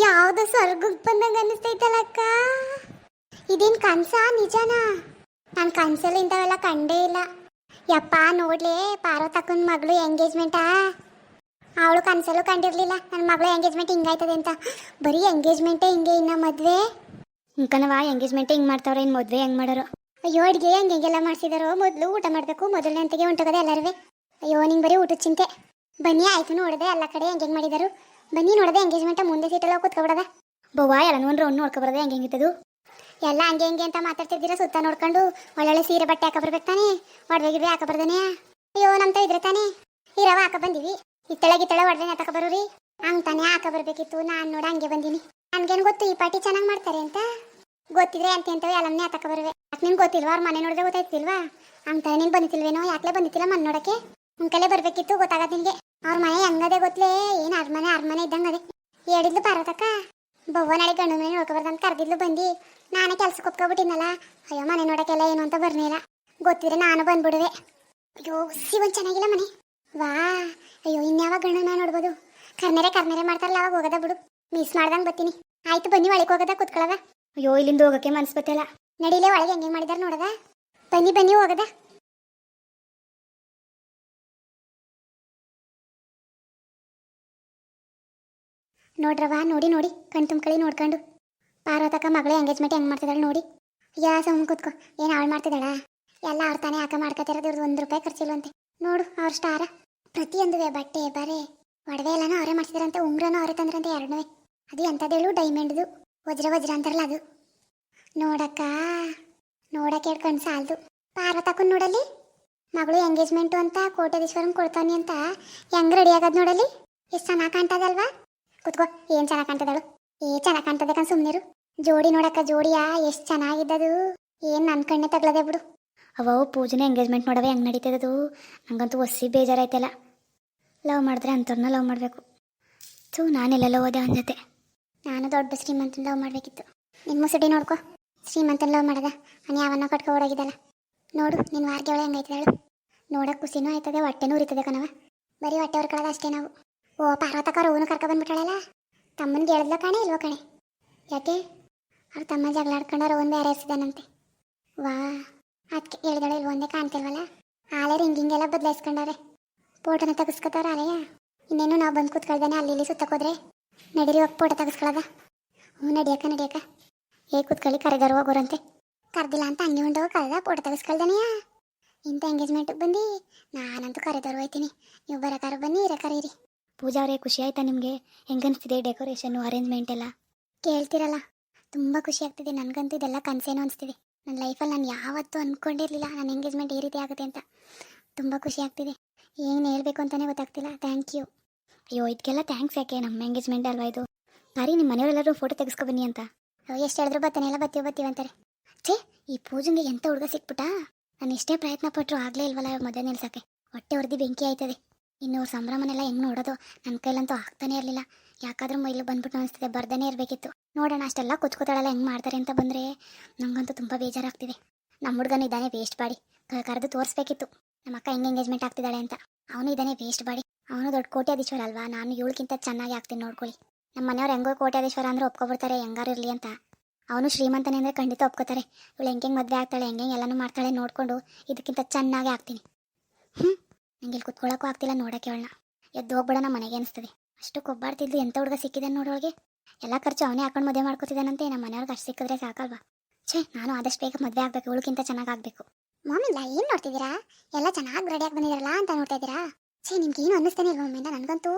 ಯಾವ್ದು ಸ್ವರ್ಗಕ್ಕೆ ಅನಿಸ್ತೈತಲ್ಲ ಅಕ್ಕ? ಇದೇನ್ ಕನ್ಸ? ನಿಜನಾ? ನಾನು ಕನ್ಸಲ್ಲಿ ಇಂಥವೆಲ್ಲ ಕಂಡೇ ಇಲ್ಲ. ಯಪ್ಪ, ನೋಡ್ಲಿ ಪಾರ್ವತಕ್ಕನ ಮಗಳು ಎಂಗೇಜ್ಮೆಂಟಾ? ಅವಳು ಕನ್ಸಲ್ಲೂ ಕಂಡಿರ್ಲಿಲ್ಲ. ನನ್ನ ಮಗಳು ಎಂಗೇಜ್ಮೆಂಟ್ ಹಿಂಗಾಯ್ತದೆ ಅಂತ. ಬರೀ ಎಂಗೇಜ್ಮೆಂಟೇ ಹಿಂಗೆ ಇನ್ನ ಮದ್ವೆ? ಇಂಕನವಾ ಎಂಗೇಜ್ಮೆಂಟ್ ಹಿಂಗೆ ಮಾಡ್ತಾವ್ರೆ ಇನ್ನು ಮದುವೆ ಹೆಂಗೆ ಮಾಡೋರು? ಅಯ್ಯೋ, ಅಡ್ಗೆ ಹೆಂಗೆ ಹೆಂಗೆಲ್ಲ ಮಾಡ್ಸಿದಾರೋ? ಮೊದಲು ಊಟ ಮಾಡಬೇಕು ಮೊದಲನೇ ಅಂತಗೆ ಹೊಂಟೋಗದೆ ಎಲ್ಲರೂ ಅಯ್ಯೋ, ನಿಂಗೆ ಬರೀ ಊಟದ ಚಿಂತೆ. ಬನ್ನಿ, ಆಯ್ತು, ನೋಡಿದೆ, ಎಲ್ಲ ಕಡೆ ಹೆಂಗೆ ಹೆಂಗೆ ಮಾಡಿದಾರು. ಬನ್ನಿ ನೋಡದೆ ಎಂಗೇಜ್ಮೆಂಟ್ ಮುಂದೆ ಸೀಟೆಲ್ಲ ಕೂತ್ಕೊಬಿಡದ. ಬವ್ವ ಎಲ್ಲ ಒಂದು ರೌಂಡ್ ಹೆಂಗೆ ಹೆಂಗಿತ್ತದು? ಎಲ್ಲ ಹಂಗೆ ಹೆಂಗೆ ಅಂತ ಮಾತಾಡ್ತಿದ್ದೀರಾ ಸುತ್ತ ನೋಡ್ಕೊಂಡು? ಒಳ್ಳೊಳ್ಳೆ ಸೀರೆ ಬಟ್ಟೆ ಹಾಕ ಬರ್ಬೇಕು ತಾನೇ? ಒಡವೆ ಹಾಕ ಬರ್ದಾನೆ? ಅಯ್ಯೋ ನಮ್ಮ ಇದ್ರೆ ತಾನೇ? ಇರವ ಹಾಕ ಬಂದಿವಿ. ಇತ್ತಳೆ ಗಿತ್ತಳೆ ಹಾಕ ಬರೋರಿ. ಹಂಗ್ ತಾನೇ ಹಾಕ ಬರ್ಬೇಕಿತ್ತು. ನಾನು ನೋಡ ಹಂಗೆ ಬಂದೀನಿ. ನನ್ಗೇನು ಗೊತ್ತು ಈ ಪಾರ್ಟಿ ಚೆನ್ನಾಗಿ ಮಾಡ್ತಾರೆ ಅಂತ? ಗೊತ್ತಿದ್ರೆ ಅಂತ ಅಂತವೆ ಎಲ್ಲಮ್ಮನೇ ಹಾಕ ಬರುವೆ. ಯಾಕೆ ನಿನ್ಗೆ ಗೊತ್ತಿಲ್ವಾ? ಅವ್ರ ಮನೆ ನೋಡಿದ್ರೆ ಗೊತ್ತಾಯ್ತಿಲ್ವಾ? ತಾನೇ ನೀನು ಬಂದಿತ್ತಿಲ್ವೇನೋ ಯಾಕೆ ಬಂದಿತ್ತಿಲ್ಲ ಮನ್ ನೋಡಕ್ಕೆ? ಹಂಗೆ ಕಲೆ ಬರ್ಬೇಕಿತ್ತು ಗೊತ್ತಾಗತ್ತೆ ನಿನಗೆ. ಅವ್ರ ಮನೆ ಹಂಗದೆ ಗೊತ್ತಲೇ ಏನು ಅರಮನೆ ಅರಮನೆ ಅದೇ. ಹೇಳಿದ್ಲು ಪಾರ್ವತಕ್ಕ. ಬವ್ವ ನಾಳೆ ಗಂಡು ಮನೆ ನೋಡ್ಕೊಬಾರ್ದಂತ ಕರೆದಿದ್ಲು ಬಂದು. ನಾನೇ ಕೆಲ್ಸಕ್ಕೆ ಒಪ್ಕೊಬಿಟ್ಟಿನಲ್ಲ ಅಯ್ಯೋ, ಮನೆ ನೋಡಕ್ಕೆಲ್ಲ ಏನು ಅಂತ ಬರ್ನಿಲ್ಲ. ಗೊತ್ತಿದ್ರೆ ನಾನು ಬಂದ್ಬಿಡುವೆ. ಅಯ್ಯೋ ಸಿವನ್ ಚೆನ್ನಾಗಿಲ್ಲ ಮನೆ. ವಾ, ಅಯ್ಯೋ ಇನ್ಯಾವಾಗ ಗಂಡನ ನೋಡ್ಬೋದು? ಕರ್ನೆರೆ ಕರ್ನೆರೆ ಮಾಡ್ತಾರಲ್ಲ, ಅವಾಗ ಹೋಗದ ಬಿಡು. ಮಿಸ್ ಮಾಡ್ದಂಗೆ ಬರ್ತೀನಿ. ಆಯ್ತು, ಬನ್ನಿ ಒಳಗೆ ಹೋಗದ ಕುತ್ಕೊಳ್ಳದ ಅಯ್ಯೋ, ಇಲ್ಲಿಂದ ಹೋಗಕ್ಕೆ ಮನ್ಸು ಬತ್ತಿಲ್ಲ ನಡೀಲೆ ಒಳಗೆ ಹೆಂಗೆ ಮಾಡಿದಾರ ನೋಡದ? ಬನ್ನಿ ಬನ್ನಿ ಹೋಗದ. ನೋಡ್ರವ ನೋಡಿ ನೋಡಿ, ಕಣ್ ತುಂಬ್ಕಳಿ ನೋಡ್ಕೊಂಡು. ಪಾರ್ವತಕ್ಕ ಮಗಳು ಎಂಗೇಜ್ಮೆಂಟ್ ಹೆಂಗ್ ಮಾಡ್ತಿದ್ದಾಳೆ ನೋಡಿ. ಯಾ ಸುಮ್ ಕೂತ್ಕೋ, ಏನು ಹಾಳು ಮಾಡ್ತಿದ್ದಾಳ? ಎಲ್ಲ ಅವ್ರ ತಾನೇ ಹಾಕ ಮಾಡ್ಕೊತಿರೋದು ಇವ್ರದ್ದು ಒಂದು ರೂಪಾಯಿ ಖರ್ಚಿಲ್ವಂತೆ. ನೋಡು, ಅವ್ರ ಸ್ಟಾರ. ಪ್ರತಿಯೊಂದುವೆ ಬಟ್ಟೆ, ಬರೆ, ಒಡವೆ ಎಲ್ಲಾನು ಅವರೇ ಮಾಡ್ತಿದಾರಂತೆ ಉಂಗ್ರನೂ ಅವರೇ ತಂದ್ರಂತೆ ಎರಡನೇ ಅದು ಎಂಥದ್ದೇಳು ಡೈಮಂಡ್ದು ವಜ್ರ ವಜ್ರ ಅಂತಾರಲ್ಲ ಅದು. ನೋಡಕ್ಕ ನೋಡಕ್ಕೆ ಹೇಳ್ಕೊಂಡು ಸಾಲದು. ಪಾರ್ವತಕ್ಕೂ ನೋಡಲಿ ಮಗಳು ಎಂಗೇಜ್ಮೆಂಟು ಅಂತ ಕೋಟೇಶ್ವರನ್ ಕೊಡ್ತಾನೆ ಅಂತ, ಹೆಂಗ್ ರೆಡಿ ಆಗೋದು ನೋಡಲಿ ಎಷ್ಟು ಚೆನ್ನಾಗಿ ಕಾಣ್ತದಲ್ವಾ? ಕುತ್ಕೋ, ಏನ್ ಚೆನ್ನಾಗಿ ಕಾಣ್ತದಳು? ಏ, ಚೆನ್ನಾಗಿ ಕಾಣ್ತದೆ ಕಣ್ ಸುಮ್ನಿರು. ಜೋಡಿ ನೋಡಕ್ಕ, ಜೋಡಿಯಾ? ಎಷ್ಟು ಚೆನ್ನಾಗಿದ್ದದು. ಏನ್ ನನ್ ಕಣ್ಣೆ ತಗ್ಲದೆ ಬಿಡು. ಅವವು ಪೂಜನೆ ಎಂಗೇಜ್ಮೆಂಟ್ ನೋಡವೆ, ಹೆಂಗೆ ನಡೀತದದು? ನಂಗಂತೂ ಒಸಿ ಬೇಜಾರಾಯ್ತಲ್ಲ. ಲವ್ ಮಾಡಿದ್ರೆ ಅಂಥವ್ರನ್ನ ಲವ್ ಮಾಡಬೇಕು. ನಾನೆಲ್ಲ ಲವ್ ಓದೆ ಅವನ ಜೊತೆ. ನಾನು ದೊಡ್ಡ ಶ್ರೀಮಂತನ ಲವ್ ಮಾಡ್ಬೇಕಿತ್ತು. ನಿನ್ ಮುಸುಡಿ ನೋಡ್ಕೋ. ಶ್ರೀಮಂತನ ಲವ್ ಮಾಡದ. ನಾನು ಯಾವನ್ನ ಕಟ್ಕೊ ಓಡಾಗಿದ್ದಲ್ಲ ನೋಡು, ನಿನ್ ವಾರ್ಗೆ ಹೆಂಗ್ ಹೆಂಗೈತದಳು. ನೋಡಕ್ ಖುಷಿನೂ ಆಯ್ತದೆ, ಹೊಟ್ಟೆನೂ ಉರಿತದೆ ಕಣವ ಬರೀ ಹೊಟ್ಟೆ ಹೊರ್ಕೊಳ್ಳೋದು ಅಷ್ಟೇ ನಾವು. ಓ, ಪಾರ್ವತಕ್ಕ ರೋನು ಕರ್ಕ ಬಂದ್ಬಿಟ್ಟಾಳಲ್ಲ? ತಮ್ಮನ ಹೇಳಿದ್ಲ ಕಣೆ ಇಲ್ವೋ ಕಣೆ? ಯಾಕೆ? ಅವ್ರ ತಮ್ಮ ಜಗಳ ರೋನ್ ಬೇರೆ ಹೆಸಿದಾನಂತೆ ವಾ ಅದಕ್ಕೆ ಹೇಳಿದಳು ಇಲ್ವೋ ಒಂದೇ ಕಾಣ್ತಿಲ್ವಲ್ಲ? ಆಲೆ ರಿಂಗಿಂಗೆಲ್ಲ ಬದಲಾಯಿಸ್ಕೊಂಡವ್ರೆ. ಫೋಟೋನ ತೆಗಿಸ್ಕೊತಾರ ಆಲೆಯ? ಇನ್ನೇನು ನಾವು ಬಂದು ಕೂತ್ಕೊಳ್ದಾನೆ ಅಲ್ಲಿ ಇಲ್ಲಿ ಸುತ್ತಕ್ಕೋದ್ರೆ? ನಡೀರಿ, ಹೋಗಿ ಫೋಟೋ ತೆಗಿಸ್ಕೊಳ್ಳೋದ ಹ್ಞೂ ನಡಿಯಕ್ಕ ನಡಿಯಕ್ಕ ಏ, ಕೂತ್ಕೊಳ್ಳಿ ಕರೆದಾರು ಹೋಗೋರಂತೆ ಕರೆದಿಲ್ಲ ಅಂತ ಹಂಗೆ ಉಂಡೋ ಕರೆದ ಫೋಟೋ ತೆಗಿಸ್ಕೊಳ್ದಾನೆಯಾ? ಇಂಥ ಎಂಗೇಜ್ಮೆಂಟಿಗೆ ಬಂದು? ನಾನಂತೂ ಕರೆದವ್ರು ಹೋಯ್ತೀನಿ ನೀವು ಬರೋಕಾರ ಬನ್ನಿ ಇರೋ. ಕರೀರಿ ಪೂಜಾ ಅವರೇ ಖುಷಿ ಆಯ್ತಾ ನಿಮಗೆ? ಹೆಂಗನ್ಸ್ತಿದೆ ಡೆಕೋರೇಷನ್ನು ಅರೇಂಜ್ಮೆಂಟ್ ಎಲ್ಲ? ಕೇಳ್ತಿರಲ್ಲ ತುಂಬ ಖುಷಿ ಆಗ್ತಿದೆ. ನನಗಂತೂ ಇದೆಲ್ಲ ಕನಸೇನೋ ಅನಿಸ್ತಿದೆ. ನನ್ನ ಲೈಫಲ್ಲಿ ನಾನು ಯಾವತ್ತೂ ಅಂದ್ಕೊಂಡಿರಲಿಲ್ಲ ನನ್ನ ಎಂಗೇಜ್ಮೆಂಟ್ ಈ ರೀತಿ ಆಗುತ್ತೆ ಅಂತ. ತುಂಬ ಖುಷಿ ಆಗ್ತಿದೆ. ಏನು ಹೇಳಬೇಕು ಅಂತಲೇ ಗೊತ್ತಾಗ್ತಿಲ್ಲ. ಥ್ಯಾಂಕ್ ಯು ಅಯ್ಯೋ ಇದಕ್ಕೆಲ್ಲ ಥ್ಯಾಂಕ್ಸ್ ಯಾಕೆ? ನಮ್ಮ ಎಂಗೇಜ್ಮೆಂಟ್ ಅಲ್ವಾ ಇದು? ಬರೀ ನಿಮ್ಮ ಮನೆಯವರೆಲ್ಲರೂ ಫೋಟೋ ತೆಗೆಸ್ಕೊಬನ್ನಿ ಅಂತ. ಎಷ್ಟು ಹೇಳಿದ್ರು ಬರ್ತಾನೆ. ಎಲ್ಲ ಬತ್ತೀವಿ ಬತ್ತೀವಿ ಅಂತಾರೆ. ಛೇ ಈ ಪೂಜೆಗೆ ಎಂಥ ಹುಡುಗ ಸಿಕ್ಬಿಟ್ಟ? ನಾನು ಎಷ್ಟೇ ಪ್ರಯತ್ನ ಪಟ್ಟರು ಆಗಲೇ ಇಲ್ವಲ್ಲ ಮದುವೆ ನಿಲ್ಸೋಕ್ಕೆ? ಹೊಟ್ಟೆ ಹೊಡೆದು ಬೆಂಕಿ ಆಯ್ತದೆ. ಇನ್ನು ಸಂಭ್ರಮನೆಲ್ಲ ಹೆಂಗೆ ನೋಡೋದು? ನನ್ನ ಕೈಲಂತೂ ಆಗ್ತಾನೆ ಇರಲಿಲ್ಲ. ಯಾಕಾದ್ರೂ ಮೈಲಿ ಬಂದ್ಬಿಟ್ಟು ಅನಿಸ್ತಿದೆ ಬರ್ದೇ ಇರಬೇಕಿತ್ತು. ನೋಡೋಣ, ಅಷ್ಟೆಲ್ಲ ಕುತ್ಕೋತಾಳಲ್ಲ, ಹೆಂಗೆ ಮಾಡ್ತಾರೆ ಅಂತ ಬಂದರೆ ನಂಗಂತೂ ತುಂಬ ಬೇಜಾರಾಗ್ತಿದೆ. ನಮ್ಮ ಹುಡುಗನ ಇದ್ದಾನೆ ವೇಸ್ಟ್ ಬಾಡಿ. ಕರೆದು ತೋರಿಸ್ಬೇಕಿತ್ತು. ನಮ್ಮ ಅಕ್ಕ ಹೆಂಗೆ ಎಂಗೇಜ್ಮೆಂಟ್ ಆಗ್ತಿದ್ದಾಳೆ ಅಂತ. ಅವನು ಇದ್ದಾನೆ ವೇಸ್ಟ್ ಬಾಡಿ. ಅವನು ದೊಡ್ಡ ಕೋಟ್ಯಾಧೀಶ್ವರ ಅಲ್ವಾ? ನಾನು ಇವಳಿಗಿಂತ ಚೆನ್ನಾಗಿ ಆಗ್ತೀನಿ ನೋಡ್ಕೊಳ್ಳಿ. ನಮ್ಮ ಮನೆಯವ್ರು ಹೆಂಗೋ ಕೋಟ್ಯಾಧೀಶ್ವರ ಅಂದ್ರೆ ಒಪ್ಕೊಬಿಡ್ತಾರೆ, ಹೆಂಗಾರು ಇರಲಿ ಅಂತ. ಅವನು ಶ್ರೀಮಂತನೇ ಅಂದರೆ ಖಂಡಿತ ಒಪ್ಕೋತಾರೆ. ಇವಳು ಹೆಂಗೆ ಮದುವೆ ಆಗ್ತಾಳೆ, ಹೆಂಗೆ ಎಲ್ಲನೂ ಮಾಡ್ತಾಳೆ ನೋಡಿಕೊಂಡು ಇದಕ್ಕಿಂತ ಚೆನ್ನಾಗಿ ಆಗ್ತೀನಿ. ಹ್ಞೂ ನಂಗೆ ಇಲ್ಲಿ ಕುತ್ಕೊಳ್ಳೋಕ್ಕೂ ಆಗ್ತಿಲ್ಲ ನೋಡೋಕೆ ಅವಳನ್ನ. ಎದ್ದು ಹೋಗ್ಬಿಡೋಣ ಮನೆಗೆ ಅನಿಸ್ತದೆ. ಅಷ್ಟು ಕೊಬ್ಬಾಡ್ತಿದ್ದು ಎಂಥ ಹುಡುಗ ಸಿಕ್ಕಿದೆ ನೋಡೋಳಿಗೆ ಎಲ್ಲ ಖರ್ಚು ಅವನೇ ಹಾಕೊಂಡು ಮದುವೆ ಮಾಡ್ಕೊತಿದ್ದಾನಂತೆ ನಮ್ಮ ಮನೆಯವ್ರಿಗೆ ಅಷ್ಟು ಸಿಕ್ಕಿದ್ರೆ ಸಾಕಲ್ವಾ? ಛೇ ನಾನು ಆದಷ್ಟು ಬೇಗ ಮದುವೆ ಆಗಬೇಕು ಇವಳಿಗಿಂತ ಚೆನ್ನಾಗಿ ಆಗಬೇಕು. ಮಾಮಿಲ್ಲ ಏನು ನೋಡ್ತಿದ್ದೀರಾ? ಎಲ್ಲ ಚೆನ್ನಾಗಿ ರೆಡಿಯಾಗಿ ಬಂದಿದ್ದೀರಲ್ಲ ಅಂತ ನೋಡ್ತಾ ಇದ್ದೀರಾ? ಛೇ ನಿಮ್ಗೆ ಏನು ಅನ್ನಿಸ್ತಾನೆ ಇಲ್ಲ ಮಮ್ಮಿಂದ ನನಗಂತೂ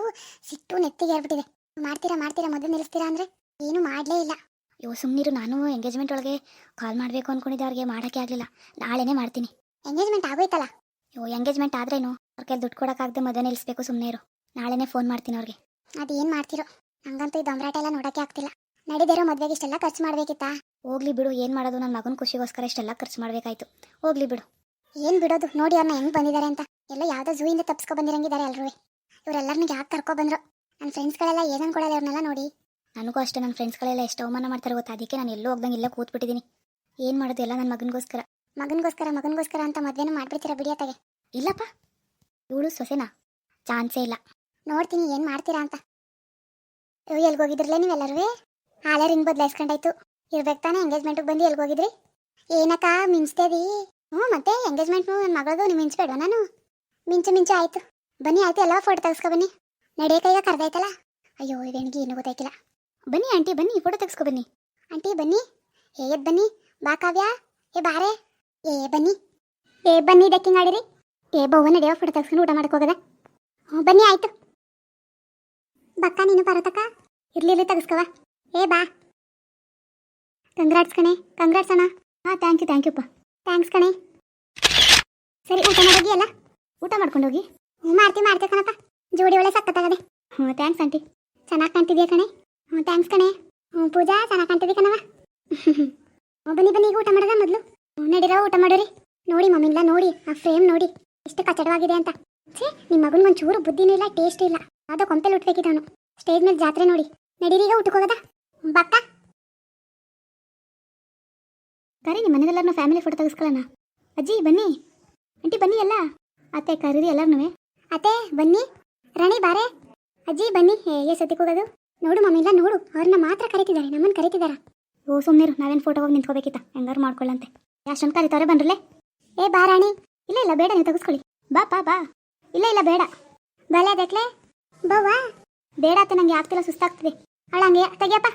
ಸಿಟ್ಟು ನೆತ್ತಿಗೆ ಹೇಳ್ಬಿಟ್ಟಿದೆ ಮಾಡ್ತೀರಾ ಮಾಡ್ತೀರಾ ಮದುವೆ ನಿಲ್ಲಿಸ್ತೀರಾ ಅಂದರೆ ಏನು ಮಾಡಲೇ ಇಲ್ಲ. ಅಯ್ಯೋ ಸುಮ್ಮನಿರು ನಾನು ಎಂಗೇಜ್ಮೆಂಟ್ ಒಳಗೆ ಕಾಲ್ ಮಾಡಬೇಕು ಅಂದ್ಕೊಂಡಿದ್ದೆ ಅವ್ರಿಗೆ ಮಾಡೋಕ್ಕೆ ಆಗಲಿಲ್ಲ. ನಾಳೆನೇ ಮಾಡ್ತೀನಿ. ಎಂಗೇಜ್ಮೆಂಟ್ ಆಗೋಯ್ತಲ್ಲ? ಅಯ್ಯೋ ಎಂಗೇಜ್ಮೆಂಟ್ ಆದ್ರೇನು? ಅವ್ರ ಕೈಲಿ ದುಡ್ಡು ಕೊಡೋಕ್ಕಾಗದೆ ಮದುವೆ ನಿಲ್ಲಿಸ್ಬೇಕು ಸುಮ್ಮನೆ ಇರು. ನಾಳೆನೇ ಫೋನ್ ಮಾಡ್ತೀನಿ ಅವ್ರಿಗೆ. ಅದೇನು ಮಾಡ್ತಿರೋ? ನಂಗಂತೂ ಈ ದೊಂಬರಾಟ ಎಲ್ಲ ನೋಡೋಕೆ ಆಗ್ತಿಲ್ಲ. ನಡೀದಿರೋ ಮದುವೆಗೆ ಇಷ್ಟೆಲ್ಲ ಖರ್ಚು ಮಾಡಬೇಕಿತ್ತಾ? ಹೋಗ್ಲಿ ಬಿಡು ಏನು ಮಾಡೋದು? ನನ್ನ ಮಗನ ಖುಷಿಗೋಸ್ಕರ ಇಷ್ಟೆಲ್ಲ ಖರ್ಚು ಮಾಡಬೇಕಾಯ್ತು. ಹೋಗ್ಲಿ ಬಿಡು. ಏನು ಬಿಡೋದು? ನೋಡಿ ಅವ್ರನ್ನ ಹೆಂಗ್ ಬಂದಿದ್ದಾರೆ ಅಂತ. ಎಲ್ಲ ಯಾವುದೋ ಝೂಯಿಂದ ತಪ್ಸ್ಕೊ ಬಂದಿರಂಗಿದ್ದಾರೆ ಎಲ್ಲರೂ ಇವರೆಲ್ಲರನ್ನ ಯಾಕೆ ಕರ್ಕೊ ಬಂದರು? ನನ್ನ ಫ್ರೆಂಡ್ಸ್ಗಳೆಲ್ಲ ಏನನ್ನು ಕೊಡಲ್ಲ ಅವ್ರನ್ನೆಲ್ಲ ನೋಡಿ. ನನಗೂ ಅಷ್ಟೇ ನನ್ನ ಫ್ರೆಂಡ್ಸ್ಗಳೆಲ್ಲ ಎಷ್ಟು ಅವಮಾನ ಮಾಡ್ತಾರೆ ಗೊತ್ತಾ? ಅದಕ್ಕೆ ನಾನು ಎಲ್ಲೂ ಹೋಗ್ದಂಗೆ ಇಲ್ಲೇ ಕೂತ್ಬಿಟ್ಟಿದ್ದೀನಿ ಏನು ಮಾಡೋದು? ಎಲ್ಲ ನನ್ನ ಮಗನಿಗೋಸ್ಕರ. ಮಗನಿಗೋಸ್ಕರ ಮಗನಿಗೋಸ್ಕರ ಅಂತ ಮದುವೆನೂ ಮಾಡ್ಬಿಡ್ತೀರಾ ಬಿಡಿಯತ್ತಾಗೆ ಇಲ್ಲಪ್ಪ. ಇವಳು ಸೊಸೆನಾ ಚಾನ್ಸೇ ಇಲ್ಲ. ನೋಡ್ತೀನಿ, ಏನು ಮಾಡ್ತೀರಾ ಅಂತ. ಎಲ್ಗೋಗಿದ್ರಲ್ಲ ನೀವೆಲ್ಲರೂ ಹಾಲೆ ರಿಂಗ್ ಬದಲಾಯಿಸ್ಕೊಂಡಾಯ್ತು. ಇರ್ಬೇಕು ತಾನೇ ಎಂಗೇಜ್ಮೆಂಟಿಗೆ ಬಂದು ಎಲ್ಗೋಗಿದ್ರಿ? ಏನಕ್ಕ ಮಿಂಚ್ತೇವಿ ಹ್ಞೂ, ಮತ್ತೆ ಎಂಗೇಜ್ಮೆಂಟ್ ನನ್ನ ಮಗಳದು, ನೀವು ಮಿಂಚ್ಬೇಡ ನಾನು? ಮಿಂಚು ಮಿಂಚು, ಆಯ್ತು. ಬನ್ನಿ, ಆಯ್ತು, ಎಲ್ಲ ಫೋಟೋ ತೆಗೆಸ್ಕೊ ಬನ್ನಿ. ನಡೆಯಕೈಗ ಕರ್ದಾಯ್ತಲ್ಲ? ಅಯ್ಯೋ ಇವೇನಿಗೆ ಏನೂ ಗೊತ್ತಾಯ್ತಿಲ್ಲ ಬನ್ನಿ ಆಂಟಿ ಬನ್ನಿ ಫೋಟೋ ತೆಗೆಸ್ಕೊ ಬನ್ನಿ. ಆಂಟಿ ಬನ್ನಿ. ಏಯದ್ ಬನ್ನಿ. ಬಾ, ಕಾವ್ಯ. ಏ, ಬಾರೆ. ಏ, ಬನ್ನಿ. ಏ, ಬನ್ನಿ ಡಕ್ಕಿಂಗ್ ಆಡಿರಿ. ಏ ಬವ್ವ ನಡೆಯೋ ಫೋಟೋ ಊಟ ಮಾಡಕ್ಕೆ ಹೋಗದ? ಬನ್ನಿ, ಆಯ್ತು. ಬಕ್ಕ, ನೀನು ಬರತಕ್ಕ ಇರ್ಲಿ ಇರ್ಲಿ ತೆಗೆಸ್ಕವ ಏ, ಬಾ. ಕಂಗ್ರಾಟ್ಸ್ ಕಣೆ. ಕಂಗ್ರಾಟ್ಸ್ ಅಣ್ಣ. ಹಾಂ ಥ್ಯಾಂಕ್ ಯು ಥ್ಯಾಂಕ್ ಪಾ. ಥ್ಯಾಂಕ್ಸ್ ಕಣೆ. ಸರಿ, ಊಟ ಮಾಡೋಗಿ ಅಲ್ಲ? ಊಟ ಮಾಡ್ಕೊಂಡು ಹೋಗಿ. ಹ್ಞೂ ಮಾಡ್ತೀವಿ ಮಾಡ್ತೀವಿ ಕಣಪ್ಪ. ಜೋಡಿ ಒಳ್ಳೆ ಸಕ್ಕತ್ತಾಗದೆ ಹ್ಞೂ ಥ್ಯಾಂಕ್ಸ್ ಆಂಟಿ ಚೆನ್ನಾಗಿ ಕಾಣ್ತಿದ್ಯಾ ಕಣೆ? ಹ್ಞೂ ಥ್ಯಾಂಕ್ಸ್ ಕಣೆ. ಹ್ಞೂ ಪೂಜಾ, ಚೆನ್ನಾಗಿ ಕಾಣ್ತಿದ್ದಿ ಕಣವ ಹ್ಞೂ ಬನ್ನಿ ಬನ್ನಿ, ಈಗ ಊಟ ಮಾಡೋದ ಮೊದಲು? ಹ್ಞೂ ನಡೀರ ಊಟ ಮಾಡೋರಿ. ನೋಡಿ ಮಮ್ಮಿಲ್ಲ ನೋಡಿ, ಆ ಫ್ರೇಮ್ ನೋಡಿ. ಎಷ್ಟು ಕಚಡವಾಗಿದೆ ಅಂತ. ಛೇ ನಿಮ್ಮ ಮಗನ ಒಂಚೂರು ಬುದ್ಧಿನೂ ಇಲ್ಲ ಟೇಸ್ಟ್ ಇಲ್ಲ. ಯಾವುದೋ ಕೊಂಪೆಲ್ ಉಟ್ಬೇಕಿದ್ದವನು ಸ್ಟೇಜ್ ಮೇಲೆ ಜಾತ್ರೆ ನೋಡಿ. ನಡೀರಿ ಈಗ ಊಟಕ್ಕೆ ಹೋಗದ ಬಕ್ಕ ಕರಿ ನಿಮ್ಮ ಮನೆಯೆಲ್ಲರೂ ಫ್ಯಾಮಿಲಿ ಫೋಟೋ ತೆಗೆಸ್ಕೊಳ್ಳೋಣ. ಅಜ್ಜಿ, ಬನ್ನಿ. ಆಂಟಿ, ಬನ್ನಿ ಎಲ್ಲ. ಅತ್ತೆ, ಕರೀರಿ ಎಲ್ಲರನ್ನೂ ಅತ್ತೆ, ಬನ್ನಿ. ರಾಣಿ, ಬಾರೆ. ಅಜ್ಜಿ, ಬನ್ನಿ. ಹೇಗೆ ಸತಿಗೆ ಹೋಗೋದು ನೋಡು ಮಮ್ಮಿಲ್ಲ ನೋಡು. ಅವ್ರನ್ನ ಮಾತ್ರ ಕರಿತಿದ್ದಾರೆ ನಮ್ಮನ್ನು ಕರಿತಿದ್ದಾರೆ? ಓ ಸುಮ್ಮನೆ ನಾವೇನು ಫೋಟೋ ಹೋಗಿ ನಿಂತ್ಕೋಬೇಕಿತ್ತ? ಹೆಂಗಾರು ಮಾಡ್ಕೊಳ್ಳಂತೆ. ಅಷ್ಟೊಂದು ಕರಿತವ್ರೆ ಬಂದ್ರಲ್ಲೇ ಏ, ಬಾ, ರಾಣಿ. ಇಲ್ಲ ಇಲ್ಲ, ಬೇಡ ನೀವು ತೆಗೆಸ್ಕೊಳ್ಳಿ. ಬಾ ಬಾ ಬಾ. ಇಲ್ಲ ಇಲ್ಲ, ಬೇಡ. ಬಲೆ ಬಾ ಬವ್ವಾ. ಬೇಡ ಅಂತ ನಂಗೆ ಆಗ್ತಿಲ್ಲ, ಸುಸ್ತಾಗ್ತಿದೆ. ಅಳಂಗೆ ತೆಗಿಯಪ್ಪ.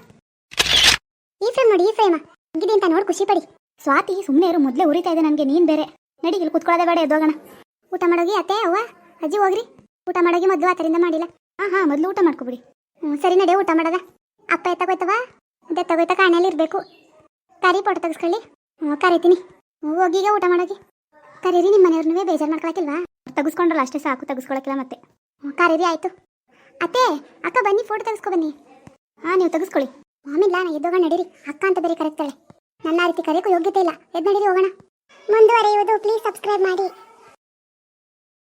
ಈ ಫ್ರೇಮ್ ನೋಡಿ, ಈ ಫ್ರೇಮ ಹಂಗಿದೆ ಅಂತ ನೋಡಿ, ಖುಷಿ ಪಡಿ. ಸ್ವಾತಿ ಸುಮ್ಮನೆ ಇರು, ಮೊದಲೇ ಉರಿತಾ ಇದೆ ನನಗೆ, ನೀನು ಬೇರೆ. ನಡಿ, ಇಲ್ಲಿ ಕುತ್ಕೊಳ್ಳೋದೇ ಬೇಡ, ಎದ್ದೋಗೋಣ. ಊಟ ಮಾಡೋಗಿ ಅತ್ತೆ, ಅವ್ವ? ಅಜ್ಜಿ, ಹೋಗ್ರಿ. ಊಟ ಮಾಡೋಗಿ ಮೊದಲು ಆತರಿಂದ ಮಾಡಿಲ್ಲ. ಹಾಂ ಹಾಂ, ಮೊದಲು ಊಟ ಮಾಡ್ಕೊಬಿಡಿ. ಹ್ಞೂ ಸರಿ, ನಡೆ, ಊಟ ಮಾಡೋದ. ಅಪ್ಪ ಎತ್ತಗೋಯ್ತವ ಅದೇ ತಗೋಯ್ತಾ, ಕಾಣೆಯಲ್ಲಿ ಇರಬೇಕು. ಕರಿ ಪೊಟ್ಟು ತೆಗೆಸ್ಕೊಳ್ಳಿ. ಹ್ಞೂ ಕರಿತೀನಿ. ಹೋಗೀಗ ಊಟ ಮಾಡೋಗಿ. ಕರೀರಿ ನಿಮ್ಮ ಮನೆಯವ್ರನ್ನೂ ಬೇಜಾರು ಮಾಡ್ಕೊಳಕ್ಕಿಲ್ವಾ? ತೆಗೆಸ್ಕೊಂಡ್ರಲ್ಲ ಅಷ್ಟೇ ಸಾಕು ತೆಗೆಸ್ಕೊಳಕಿಲ್ಲ ಮತ್ತೆ. ಕರೀರಿ, ಆಯಿತು. ಅತ್ತೆ, ಅಕ್ಕ ಬನ್ನಿ ಫೋಟೋ ತೆಗೆಸ್ಕೊ ಬನ್ನಿ. ಹಾಂ, ನೀವು ತೆಗೆಸ್ಕೊಳ್ಳಿ. ಮಾಮಿಲ್ಲ, ನಾ ಎದ್ದೋಗ ನಡೀರಿ. ಅಕ್ಕ ಅಂತ ಬೇರೆ ಕರೆಕ್ತಾಳೆ ನನ್ನ ರೀತಿ ಕರೆಯೋಕ್ಕೂ ಯೋಗ್ಯತೆ ಇಲ್ಲ. ಎದ್ದು ನಡೀರಿ, ಹೋಗೋಣ. ಮುಂದುವರೆಯುವುದು ಪ್ಲೀಸ್ ಸಬ್ಸ್ಕ್ರೈಬ್ ಮಾಡಿ.